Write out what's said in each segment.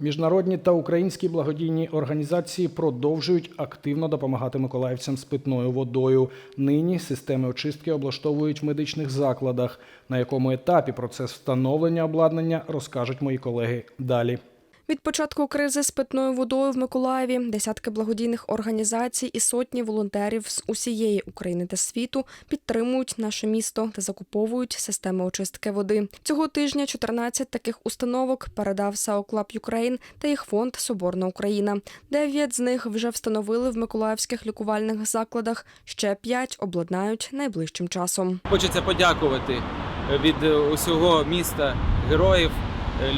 Міжнародні та українські благодійні організації продовжують активно допомагати миколаївцям з питною водою. Нині системи очистки облаштовують в медичних закладах. На якому етапі процес встановлення обладнання розкажуть мої колеги далі. Від початку кризи з питною водою в Миколаєві десятки благодійних організацій і сотні волонтерів з усієї України та світу підтримують наше місто та закуповують системи очистки води. Цього тижня 14 таких установок передав САО Клаб Юкрейн та їх фонд Соборна Україна. Дев'ять з них вже встановили в миколаївських лікувальних закладах. Ще п'ять обладнають найближчим часом. Хочеться подякувати від е, усього міста героїв, е,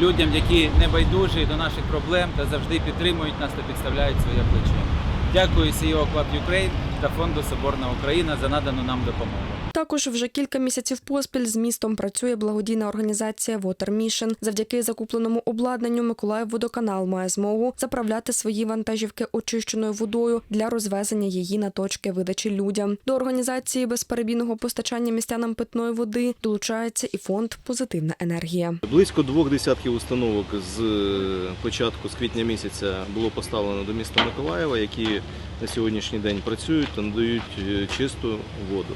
людям, які не байдужі до наших проблем та завжди підтримують нас та підставляють своє плече. Дякую CEO Club Ukraine та фонду Соборна Україна за надану нам допомогу. Також вже кілька місяців поспіль з містом працює благодійна організація Water Mission. Завдяки закупленому обладнанню Миколаївводоканал має змогу заправляти свої вантажівки очищеною водою для розвезення її на точки видачі людям. До організації безперебійного постачання містянам питної води долучається і фонд Позитивна енергія. Близько двох десятків установок з е, початку з квітня місяця було поставлено до міста Миколаєва, які на сьогоднішній день працюють та надають е, чисту воду.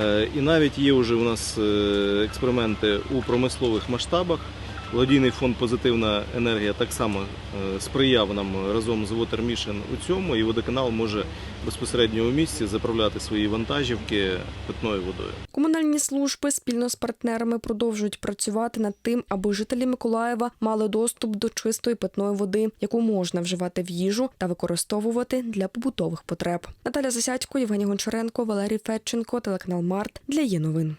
Е, І навіть є вже у нас е, експерименти у промислових масштабах. Благодійний фонд Позитивна енергія так само е, сприяв нам разом з Water Mission у цьому, і водоканал може безпосередньо у місті заправляти свої вантажівки питною водою. Комунальні служби спільно з партнерами продовжують працювати над тим, аби жителі Миколаєва мали доступ до чистої питної води, яку можна вживати в їжу та використовувати для побутових потреб. Наталя Засядько, Євгеній Гончаренко, Валерій Федченко, телеканал Март для є новин.